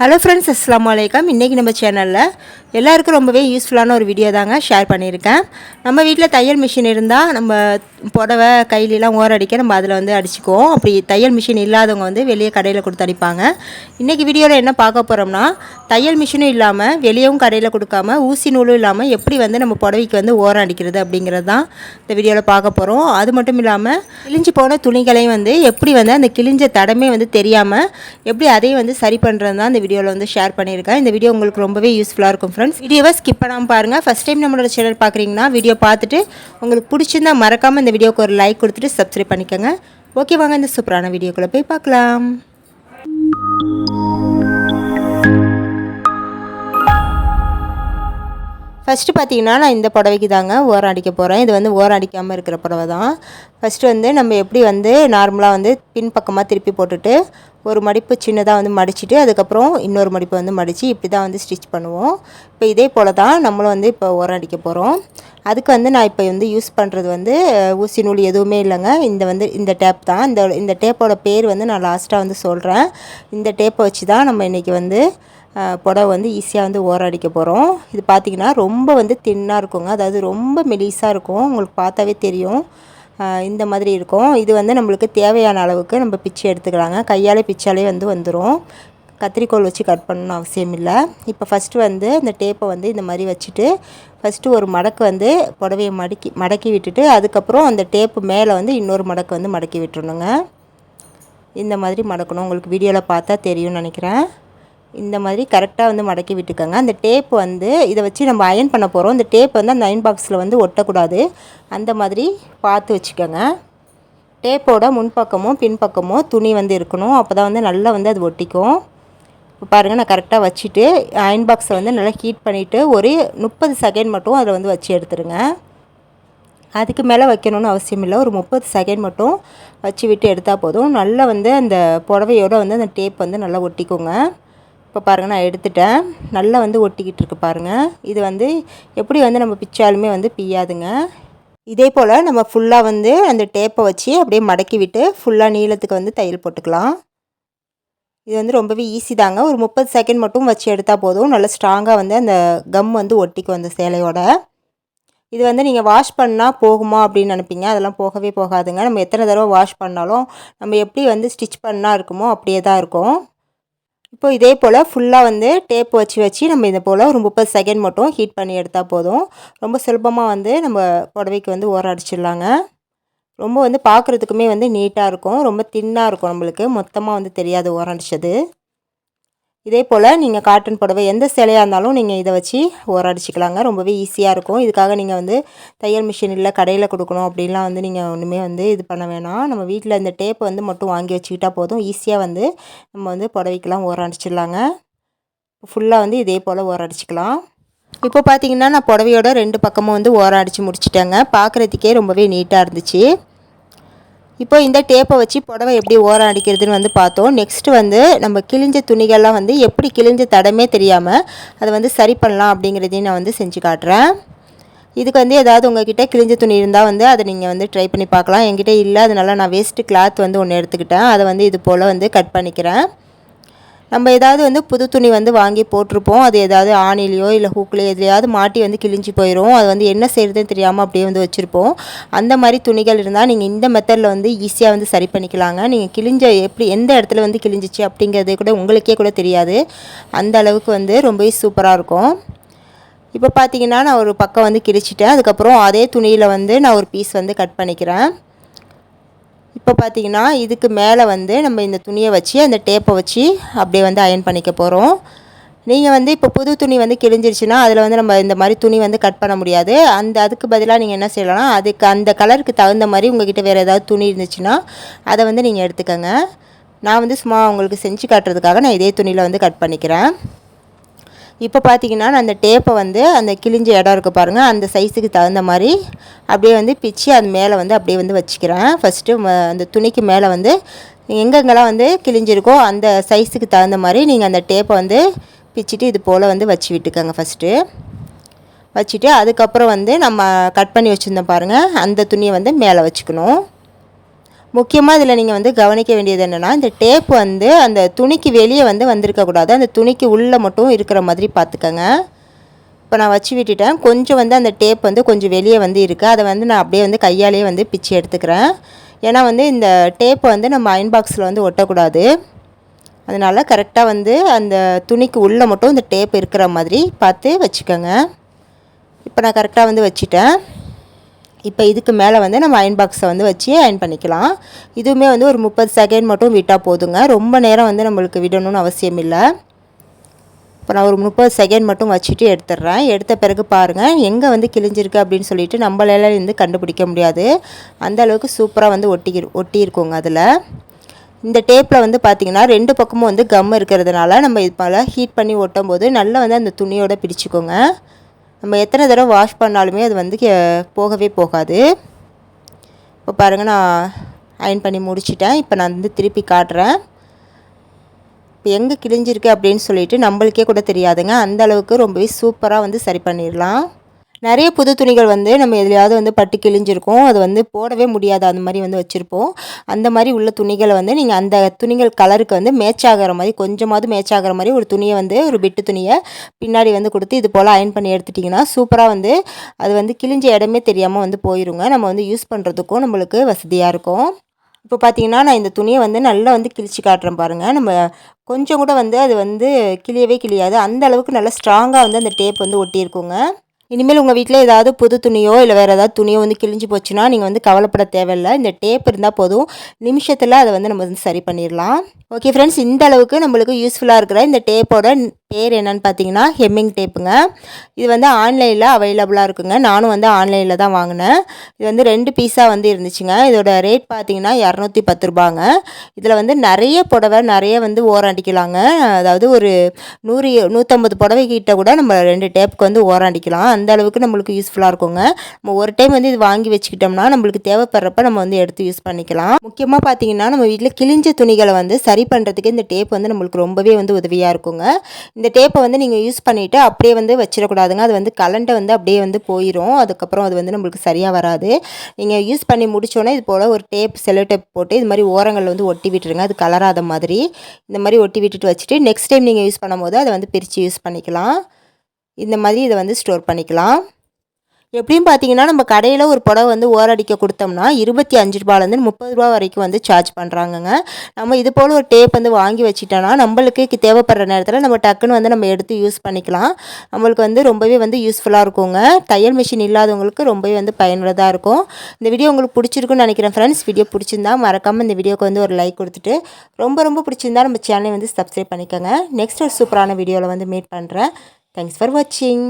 Hello friends அஸ்லாம் வலைக்கம் இன்றைக்கி நம்ம சேனலில் எல்லாருக்கும் ரொம்பவே யூஸ்ஃபுல்லான ஒரு வீடியோ தாங்க ஷேர் பண்ணியிருக்கேன். நம்ம வீட்டில் தையல் மிஷின் இருந்தால் நம்ம புடவை கையிலலாம் ஓரடிக்க நம்ம அதில் வந்து அடிச்சுக்குவோம். அப்படி தையல் மிஷின் இல்லாதவங்க வந்து வெளியே கடையில் கொடுத்து அடிப்பாங்க. இன்றைக்கி வீடியோவில் என்ன பார்க்க போகிறோம்னா தையல் மிஷினும் இல்லாமல் வெளியவும் கடையில் கொடுக்காம ஊசி நூலும் இல்லாமல் எப்படி வந்து நம்ம புடவைக்கு வந்து ஓரம் அடிக்கிறது அப்படிங்கிறது தான் இந்த வீடியோவில் பார்க்க போகிறோம் அது மட்டும் இல்லாமல் கிழிஞ்சு போன துணிகளையும் வந்து எப்படி வந்து அந்த கிழிஞ்ச தடமே வந்து தெரியாமல் எப்படி அதையும் வந்து சரி பண்ணுறது தான் இந்த வீடியோவில் வந்து ஷேர் பண்ணியிருக்கேன். இந்த வீடியோ உங்களுக்கு ரொம்பவே யூஸ்ஃபுல்லாக இருக்கும் ஃப்ரெண்ட்ஸ் வீடியோவை ஸ்கிப் பண்ணாமல் பாருங்கள் ஃபஸ்ட் டைம் நம்மளோட சேனல் பார்க்குறீங்கன்னா வீடியோ பார்த்துட்டு உங்களுக்கு பிடிச்சிருந்தா மறக்காமல் இந்த வீடியோக்கு ஒரு லைக் கொடுத்துட்டு சப்ஸ்கிரைப் பண்ணிக்கோங்க. ஓகே வாங்க இந்த சூப்பரான வீடியோக்குள்ளே போய் பார்க்கலாம். ஃபஸ்ட்டு பார்த்தீங்கன்னா நான் இந்த புடவைக்கு தாங்க ஓரம் அடிக்க போகிறேன் இது வந்து ஓரம் அடிக்காமல் இருக்கிற புடவை தான். ஃபஸ்ட்டு வந்து நம்ம எப்படி வந்து நார்மலாக வந்து பின்பக்கமாக திருப்பி போட்டுட்டு ஒரு மடிப்பு சின்னதாக வந்து மடிச்சுட்டு அதுக்கப்புறம் இன்னொரு மடிப்பு வந்து மடித்து இப்படி தான் வந்து ஸ்டிச் பண்ணுவோம். இப்போ இதே போல் தான் நம்மளும் வந்து இப்போ ஓரம் அடிக்க போகிறோம் அதுக்கு வந்து நான் இப்போ வந்து யூஸ் பண்ணுறது வந்து ஊசி நூல் எதுவுமே இல்லைங்க. இந்த வந்து இந்த டேப் தான். இந்த இந்த டேப்போட பேர் வந்து நான் லாஸ்ட்டாக வந்து சொல்கிறேன் இந்த டேப்பை வச்சு தான் நம்ம இன்றைக்கி வந்து புடவை வந்து ஈஸியாக வந்து ஓரடிக்க போகிறோம் இது பார்த்திங்கன்னா ரொம்ப வந்து தின்னாக இருக்குங்க. அதாவது ரொம்ப மெலிசாக இருக்கும். உங்களுக்கு பார்த்தாவே தெரியும். இந்த மாதிரி இருக்கும். இது வந்து நம்மளுக்கு தேவையான அளவுக்கு நம்ம பிச்சு எடுத்துக்கலாங்க. கையாலே பிச்சாலே வந்து வந்துடும் கத்திரிக்கோல் வச்சு கட் பண்ணணும் அவசியம் இல்லை. இப்போ ஃபஸ்ட்டு வந்து இந்த டேப்பை வந்து இந்த மாதிரி வச்சுட்டு ஃபஸ்ட்டு ஒரு மடக்கு வந்து புடவையை மடக்கி மடக்கி விட்டுட்டு அதுக்கப்புறம் அந்த டேப்பு மேலே வந்து இன்னொரு மடக்கு வந்து மடக்கி விட்டுருணுங்க இந்த மாதிரி மடக்கணும். உங்களுக்கு வீடியோவில் பார்த்தா தெரியும்னு நினைக்கிறேன். இந்த மாதிரி கரெக்டாக வந்து மடக்கி விட்டுக்கோங்க. அந்த டேப் வந்து இதை வச்சு நம்ம அயன் பண்ண போகிறோம் இந்த டேப் வந்து அந்த அயன் பாக்ஸில் வந்து ஒட்டக்கூடாது. அந்த மாதிரி பார்த்து வச்சுக்கோங்க. டேப்போட முன்பக்கமும் பின்பக்கமும் துணி வந்து இருக்கணும். அப்போ தான் வந்து நல்லா வந்து அது ஒட்டிக்கும். இப்போ பாருங்கள் நான் கரெக்டாக வச்சுட்டு அயன் பாக்ஸை வந்து நல்லா ஹீட் பண்ணிவிட்டு ஒரு முப்பது செகண்ட் மட்டும் அதில் வந்து வச்சு எடுத்துருங்க. அதுக்கு மேலே வைக்கணும்னு அவசியம் இல்லை. ஒரு முப்பது செகண்ட் மட்டும் வச்சு விட்டு எடுத்தால் போதும். நல்லா வந்து அந்த புடவையோடு வந்து அந்த டேப் வந்து நல்லா ஒட்டிக்கோங்க. இப்போ பாருங்கள் நான் எடுத்துட்டேன். நல்லா வந்து ஒட்டிக்கிட்டு இருக்கு பாருங்கள் இது வந்து எப்படி வந்து நம்ம பிச்சாலுமே வந்து பிய்யாதுங்க. இதே போல் நம்ம ஃபுல்லாக வந்து அந்த டேப்பை வச்சு அப்படியே மடக்கி விட்டு ஃபுல்லாக நீளத்துக்கு வந்து தையல் போட்டுக்கலாம். இது வந்து ரொம்பவே ஈஸி தாங்க. ஒரு முப்பது செகண்ட் மட்டும் வச்சு எடுத்தால் போதும். நல்லா ஸ்ட்ராங்காக வந்து அந்த கம் வந்து ஒட்டிக்கும் அந்த சேலையோட. இது வந்து நீங்கள் வாஷ் பண்ணால் போகுமா அப்படின்னு நினைப்பீங்க. அதெல்லாம் போகவே போகாதுங்க. நம்ம எத்தனை தடவை வாஷ் பண்ணாலும் நம்ம எப்படி வந்து ஸ்டிச் பண்ணால் இருக்குமோ அப்படியே தான் இருக்கும். இப்போ இதே போல் ஃபுல்லாக வந்து டேப் வச்சு வச்சு நம்ம இதை போல் ஒரு முப்பது செகண்ட் மட்டும் ஹீட் பண்ணி எடுத்தால் போதும். ரொம்ப சுலபமாக வந்து நம்ம புடவைக்கு வந்து ஓரம் அடிச்சிடலாங்க. ரொம்ப வந்து பார்க்குறதுக்குமே வந்து நீட்டாக இருக்கும். ரொம்ப தின்னாக இருக்கும் நம்மளுக்கு. மொத்தமாக வந்து தெரியாது ஓரம் அடிச்சது. இதே போல் நீங்கள் காட்டன் புடவை எந்த சேலையாக இருந்தாலும் நீங்கள் இதை வச்சு ஓரம் அடிச்சிக்கலாங்க ரொம்பவே ஈஸியாக இருக்கும். இதுக்காக நீங்கள் வந்து தையல் மிஷின் இல்லை கடையில் கொடுக்கணும் அப்படின்லாம் வந்து நீங்கள் ஒன்றுமே வந்து இது பண்ண வேணாம். நம்ம வீட்டில் இந்த டேப்பை வந்து மட்டும் வாங்கி வச்சுக்கிட்டால் போதும். ஈஸியாக வந்து நம்ம வந்து புடவைக்கெலாம் ஓரம் அடிச்சிடலாங்க ஃபுல்லாக வந்து இதே போல் ஓரம் இப்போ பார்த்தீங்கன்னா நான் புடவையோட ரெண்டு பக்கமும் வந்து ஓரம் அடித்து முடிச்சிட்டேங்க. பார்க்குறதுக்கே ரொம்பவே நீட்டாக இருந்துச்சு. இப்போ இந்த டேப்பை வச்சு புடவை எப்படி ஓரம் அடிக்கிறதுன்னு வந்து பார்த்தோம். நெக்ஸ்ட்டு வந்து நம்ம கிழிஞ்ச துணிகள்லாம் வந்து எப்படி கிழிஞ்ச தடமே தெரியாமல் அதை வந்து சரி பண்ணலாம் அப்படிங்கிறதையும் நான் வந்து செஞ்சு காட்டுறேன். இதுக்கு வந்து ஏதாவது உங்ககிட்ட கிழிஞ்ச துணி இருந்தால் வந்து அதை நீங்கள் வந்து ட்ரை பண்ணி பார்க்கலாம். என்கிட்ட இல்லை அதனால நான் வேஸ்ட்டு கிளாத் வந்து ஒன்று எடுத்துக்கிட்டேன். அதை வந்து இது போல் வந்து கட் பண்ணிக்கிறேன். நம்ம ஏதாவது வந்து புது துணி வந்து வாங்கி போட்டிருப்போம். அது ஏதாவது ஆணிலையோ இல்லை ஹூக்லையோ எதுலையாவது மாட்டி வந்து கிழிஞ்சு போயிடும் அது வந்து என்ன செய்கிறதுன்னு தெரியாமல் அப்படியே வந்து வச்சுருப்போம். அந்த மாதிரி துணிகள் இருந்தால் நீங்கள் இந்த மெத்தடில் வந்து ஈஸியாக வந்து சரி பண்ணிக்கலாங்க. நீங்கள் கிழிஞ்ச எப்படி எந்த இடத்துல வந்து கிழிஞ்சிச்சு அப்படிங்கிறது கூட உங்களுக்கே கூட தெரியாது. அந்த அளவுக்கு வந்து ரொம்பவே சூப்பராக இருக்கும். இப்போ பார்த்தீங்கன்னா நான் ஒரு பக்கம் வந்து கிழிச்சிட்டேன். அதுக்கப்புறம் அதே துணியில் வந்து நான் ஒரு பீஸ் வந்து கட் பண்ணிக்கிறேன். இப்போ பார்த்தீங்கன்னா இதுக்கு மேலே வந்து நம்ம இந்த துணியை வச்சு அந்த டேப்பை வச்சு அப்படியே வந்து அயன் பண்ணிக்க போகிறோம் நீங்கள் வந்து இப்போ புது துணி வந்து கிழிஞ்சிருச்சுன்னா அதில் வந்து நம்ம இந்த மாதிரி துணி வந்து கட் பண்ண முடியாது. அந்த அதுக்கு பதிலாக நீங்கள் என்ன செய்யலாம்னா அதுக்கு அந்த கலருக்கு தகுந்த மாதிரி உங்ககிட்ட வேறு ஏதாவது துணி இருந்துச்சுன்னா அதை வந்து நீங்கள் எடுத்துக்கோங்க. நான் வந்து சும்மா உங்களுக்கு செஞ்சு காட்டுறதுக்காக நான் இதே துணியில் வந்து கட் பண்ணிக்கிறேன். இப்போ பார்த்தீங்கன்னா நான் அந்த டேப்பை வந்து அந்த கிழிஞ்ச இடம் இருக்குது பாருங்கள் அந்த சைஸுக்கு தகுந்த மாதிரி அப்படியே வந்து பிச்சு அது மேலே வந்து அப்படியே வந்து வச்சுக்கிறேன். ஃபஸ்ட்டு அந்த துணிக்கு மேலே வந்து எங்கெங்கெல்லாம் வந்து கிழிஞ்சிருக்கோ அந்த சைஸுக்கு தகுந்த மாதிரி நீங்கள் அந்த டேப்பை வந்து பிச்சுட்டு இது போல் வந்து வச்சு விட்டுக்கோங்க ஃபஸ்ட்டு வச்சுட்டு அதுக்கப்புறம் வந்து நம்ம கட் பண்ணி வச்சுருந்தோம் பாருங்கள் அந்த துணியை வந்து மேலே வச்சுக்கணும். முக்கியமாக இதில் நீங்கள் வந்து கவனிக்க வேண்டியது என்னென்னா இந்த டேப் வந்து அந்த துணிக்கு வெளியே வந்து வந்திருக்கக்கூடாது அந்த துணிக்கு உள்ளே மட்டும் இருக்கிற மாதிரி பார்த்துக்கங்க இப்போ நான் வச்சு விட்டுட்டேன். கொஞ்சம் வந்து அந்த டேப் வந்து கொஞ்சம் வெளியே வந்து இருக்குது அதை வந்து நான் அப்படியே வந்து கையாலேயே வந்து பிச்சு எடுத்துக்கிறேன். ஏன்னா வந்து இந்த டேப்பை வந்து நம்ம அயன் பாக்ஸில் வந்து ஒட்டக்கூடாது. அதனால் கரெக்டாக வந்து அந்த துணிக்கு உள்ளே மட்டும் இந்த டேப் இருக்கிற மாதிரி பார்த்து வச்சுக்கோங்க. இப்போ நான் கரெக்டாக வந்து வச்சுட்டேன். இப்போ இதுக்கு மேலே வந்து நம்ம அயன் பாக்ஸை வந்து வச்சு அயன் பண்ணிக்கலாம். இதுவுமே வந்து ஒரு முப்பது செகண்ட் மட்டும் விட்டால் போதுங்க. ரொம்ப நேரம் வந்து நம்மளுக்கு விடணும்னு அவசியம் இல்லை. இப்போ நான் ஒரு முப்பது செகண்ட் மட்டும் வச்சுட்டு எடுத்துடுறேன். எடுத்த பிறகு பாருங்கள் எங்கே வந்து கிழிஞ்சிருக்கு அப்படின்னு சொல்லிட்டு நம்மளால இருந்து கண்டுபிடிக்க முடியாது. அந்த அளவுக்கு சூப்பராக வந்து ஒட்டி ஒட்டியிருக்கோங்க அதில். இந்த டேப்பில் வந்து பார்த்திங்கன்னா ரெண்டு பக்கமும் வந்து கம் இருக்கிறதுனால நம்ம இது போல் ஹீட் பண்ணி ஒட்டும் போது நல்லா வந்து அந்த துணியோட பிடிச்சிக்கோங்க நம்ம எத்தனை தடவை வாஷ் பண்ணாலுமே அது வந்து போகவே போகாது. இப்போ பாருங்கள் நான் அயன் பண்ணி முடிச்சிட்டேன். இப்போ நான் வந்து திருப்பி காட்டுறேன். இப்போ எங்கே கிழிஞ்சிருக்கு அப்படின்னு சொல்லிட்டு நம்மளுக்கே கூட தெரியாதுங்க. அந்த அளவுக்கு ரொம்பவே சூப்பராக வந்து சரி பண்ணிடலாம். நிறைய புது துணிகள் வந்து நம்ம எதுலையாவது வந்து பட்டு கிழிஞ்சிருக்கும். அது வந்து போடவே முடியாது. அந்த மாதிரி வந்து வச்சுருப்போம். அந்த மாதிரி உள்ள துணிகளை வந்து நீங்கள் அந்த துணிகள் கலருக்கு வந்து மேட்ச் ஆகிற மாதிரி கொஞ்சமாவது மேட்ச் ஆகிற மாதிரி ஒரு துணியை வந்து ஒரு பிட்டு துணியை பின்னாடி வந்து கொடுத்து இது போல் அயன் பண்ணி எடுத்துட்டிங்கன்னா சூப்பராக வந்து அது வந்து கிழிஞ்ச இடமே தெரியாமல் வந்து போயிருங்க. நம்ம வந்து யூஸ் பண்ணுறதுக்கும் நம்மளுக்கு வசதியாக இருக்கும். இப்போ பார்த்தீங்கன்னா நான் இந்த துணியை வந்து நல்லா வந்து கிழிச்சு காட்டுறேன் பாருங்கள் நம்ம கொஞ்சம் கூட வந்து அது வந்து கிளியவே கிளியாது அந்த அளவுக்கு நல்லா ஸ்ட்ராங்காக வந்து அந்த டேப் வந்து ஒட்டியிருக்குங்க. இனிமேல் உங்கள் வீட்டில் ஏதாவது புது துணியோ இல்லை வேறு ஏதாவது துணியோ வந்து கிழிஞ்சு போச்சுன்னா நீங்கள் வந்து கவலைப்பட தேவையில்லை. இந்த டேப் இருந்தால் போதும். நிமிஷத்தில் அதை வந்து நம்ம வந்து சரி பண்ணிடலாம். ஓகே ஃப்ரெண்ட்ஸ் இந்த அளவுக்கு நம்மளுக்கு யூஸ்ஃபுல்லாக இருக்கிற இந்த டேப்போட பேர் என்னன்னு பார்த்தீங்கன்னா ஹெம்மிங் டேப்புங்க இது வந்து ஆன்லைனில் அவைலபிளாக இருக்குங்க. நானும் வந்து ஆன்லைனில் தான் வாங்கினேன். இது வந்து ரெண்டு பீஸாக வந்து இருந்துச்சுங்க. இதோட ரேட் பார்த்தீங்கன்னா இரநூத்தி பத்து ரூபாங்க. இதில் வந்து நிறைய புடவை நிறைய வந்து ஓராண்டிக்கலாங்க. அதாவது ஒரு நூறு நூற்றம்பது புடவை கிட்ட கூட நம்ம ரெண்டு டேப்புக்கு வந்து ஓராண்டிக்கலாம். அந்த அளவுக்கு நம்மளுக்கு யூஸ்ஃபுல்லாக இருக்குங்க. நம்ம ஒரு டைம் வந்து இது வாங்கி வச்சுக்கிட்டோம்னா நம்மளுக்கு தேவைப்படுறப்ப நம்ம வந்து எடுத்து யூஸ் பண்ணிக்கலாம். முக்கியமாக பார்த்தீங்கன்னா நம்ம வீட்டில் கிழிஞ்ச துணிகளை வந்து சரி பண்ணுறதுக்கு இந்த டேப் வந்து நம்மளுக்கு ரொம்பவே வந்து உதவியாக இருக்குங்க. இந்த டேப்பை வந்து நீங்கள் யூஸ் பண்ணிவிட்டு அப்படியே வந்து வச்சிடக்கூடாதுங்க. அது வந்து கலண்டை வந்து அப்படியே வந்து போயிடும் அதுக்கப்புறம் அது வந்து நம்மளுக்கு சரியாக வராது. நீங்கள் யூஸ் பண்ணி முடிச்சோன்னே இது போல் ஒரு டேப் செல்லோ டேப் போட்டு இது மாதிரி ஓரங்களில் வந்து ஒட்டி விட்டுருங்க. அது கலராத மாதிரி. இந்த மாதிரி ஒட்டி விட்டுட்டு வச்சுட்டு நெக்ஸ்ட் டைம் நீங்கள் யூஸ் பண்ணும்போது அதை வந்து பிரித்து யூஸ் பண்ணிக்கலாம். இந்த மாதிரி இதை வந்து ஸ்டோர் பண்ணிக்கலாம். எப்படியும் பார்த்தீங்கன்னா நம்ம கடையில் ஒரு புடவை வந்து ஓரடிக்க கொடுத்தோம்னா இருபத்தி அஞ்சு ரூபாலேருந்து முப்பது ரூபா வரைக்கும் வந்து சார்ஜ் பண்ணுறாங்கங்க நம்ம இது போல் ஒரு டேப் வந்து வாங்கி வச்சிட்டோன்னா நம்மளுக்கு தேவைப்படுற நேரத்தில் நம்ம டக்குன்னு வந்து நம்ம எடுத்து யூஸ் பண்ணிக்கலாம். நம்மளுக்கு வந்து ரொம்பவே வந்து யூஸ்ஃபுல்லாக இருக்குங்க. தையல் மிஷின் இல்லாதவங்களுக்கு ரொம்பவே வந்து பயனுள்ளதாக இருக்கும். இந்த வீடியோ உங்களுக்கு பிடிச்சிருக்குன்னு நினைக்கிறேன் ஃப்ரெண்ட்ஸ் வீடியோ பிடிச்சிருந்தா மறக்காமல் இந்த வீடியோக்கு வந்து ஒரு லைக் கொடுத்துட்டு ரொம்ப ரொம்ப பிடிச்சிருந்தா நம்ம சேனலை வந்து சப்ஸ்கிரைப் பண்ணிக்கோங்க. நெக்ஸ்ட் ஒரு சூப்பரான வீடியோவில் வந்து மீட் பண்ணுறேன் தேங்க்ஸ் ஃபார் வாட்சிங்